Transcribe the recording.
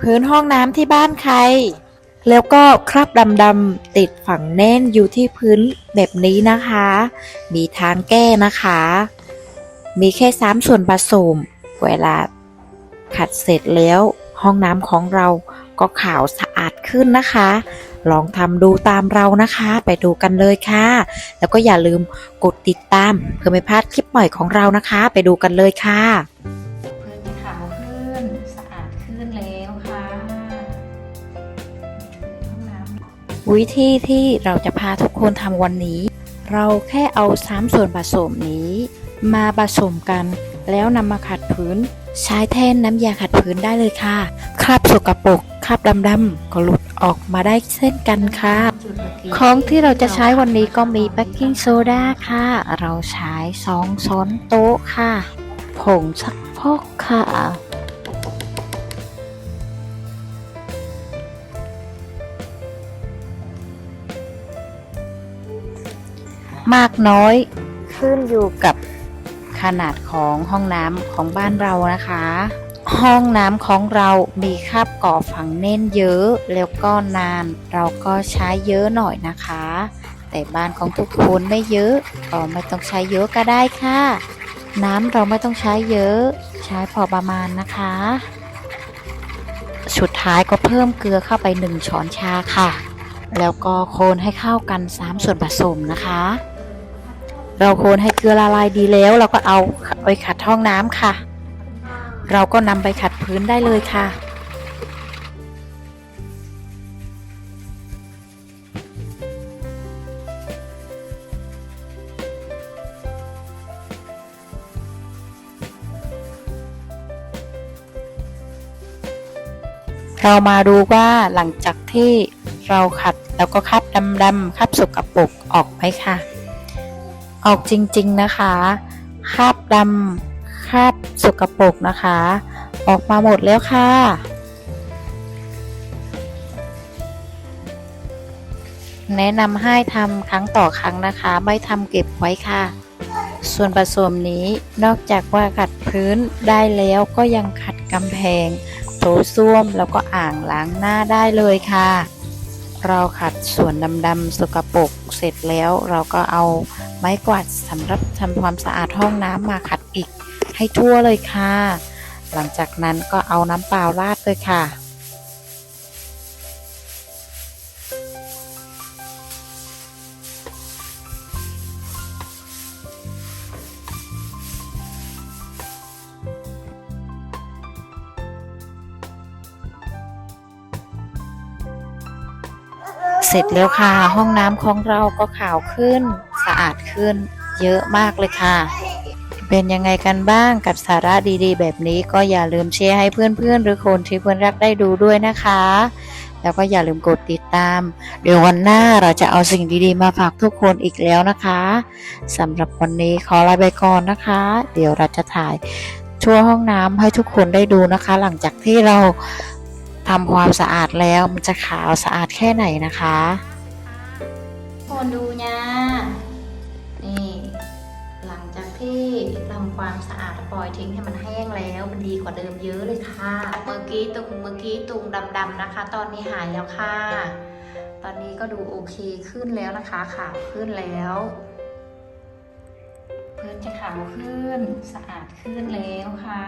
พื้นห้องน้ำที่บ้านใคร แล้วก็คราบดำๆติดฝังแน่นอยู่ที่พื้นแบบนี้นะคะ มีทางแก้นะคะ มีแค่สามส่วนผสม เวลาขัดเสร็จแล้วห้องน้ำของเราก็ขาวสะอาดขึ้นนะคะ ลองทำดูตามเรานะคะ ไปดูกันเลยค่ะ แล้วก็อย่าลืมกดติดตามเพื่อไม่พลาดคลิปใหม่ของเรานะคะ ไปดูกันเลยค่ะ วิธีที่เราจะพาทุกคนทำวันนี้ เราแค่เอาสามส่วนผสมนี้ มาผสมกัน แล้วนำมาขัดพื้น ใช้แทนน้ำยาขัดพื้นได้เลยค่ะ คราบสกปรกคราบดำๆก็หลุดออกมาได้เช่นกันค่ะของที่เราจะใช้วันนี้ก็มีเบกกิ้งโซดาค่ะ เราใช้สองช้อนโต๊ะค่ะ ผงซักฟอกค่ะ มากน้อยขึ้นอยู่กับขนาดของห้องน้ำของบ้านเรานะคะ ห้องน้ำของเรามีคราบก่อฝังแน่นเยอะ แล้วก็นานเราก็ใช้เยอะหน่อยนะคะ แต่บ้านของทุกคนไม่เยอะก็ไม่ต้องใช้เยอะก็ได้ค่ะ น้ำเราไม่ต้องใช้เยอะ ใช้พอประมาณนะคะสุดท้ายก็เพิ่มเกลือเข้าไป 1 ช้อนชาค่ะ แล้วก็โคนให้เข้ากัน 3 ส่วนผสมนะคะ เราโคนให้เกลือละลายดีแล้ว เราก็เอาไปขัดห้องน้ำค่ะ เราก็นำไปขัดพื้นได้เลยค่ะ เรามาดูว่าหลังจากที่เราขัดแล้วก็คับดำๆคับสกปรกออกไหมค่ะ ออกจริงๆนะคะคราบดำคราบสกปรกนะคะ ออกมาหมดแล้วค่ะ แนะนำให้ทำครั้งต่อครั้งนะคะ ไม่ทำเก็บไว้ค่ะ ส่วนผสมนี้นอกจากว่าขัดพื้นได้แล้วก็ยังขัดกำแพงโถส้วมแล้วก็อ่างล้างหน้าได้เลยค่ะ เราขัดส่วนดำๆสกปรกเสร็จแล้วเราก็เอา ไม้กวาดสำหรับทำความสะอาดห้องน้ำมาขัดอีกให้ทั่วเลยค่ะ หลังจากนั้นก็เอาน้ำเปล่าราดเลยค่ะเสร็จแล้วค่ะ ห้องน้ำของเราก็ขาวขึ้นะอาดขึ้นเยอะมากเลยค่ะ เป็นยังไงกันบ้างกับสาระดีๆ แบบนี้ก็อย่าลืมแชร์ให้เพื่อนๆ หรือคนที่เพื่อนรักได้ดูด้วยนะคะ แล้วก็อย่าลืมกดติดตาม เดี๋ยววันหน้าเราจะเอาสิ่งดีๆ มาฝากทุกคนอีกแล้วนะคะสำหรับวันนี้ขอลาไปก่อนนะคะ เดี๋ยวเราจะถ่ายทั่วห้องน้ำให้ทุกคนได้ดูนะคะ หลังจากที่เราทำความสะอาดแล้วมันจะขาวสะอาดแค่ไหนนะคะ คนดูนะนี่ หลังจากที่ทำความสะอาดปล่อยทิ้งให้มันแห้งแล้วมันดีกว่าเดิมเยอะเลยค่ะเมื่อกี้ตุงเมื่อกี้ตุงดำๆนะคะ ตอนนี้หายแล้วค่ะ ตอนนี้ก็ดูโอเคขึ้นแล้วนะคะขาวขึ้นแล้วพื้นจะขาวขึ้นสะอาดขึ้นแล้วค่ะ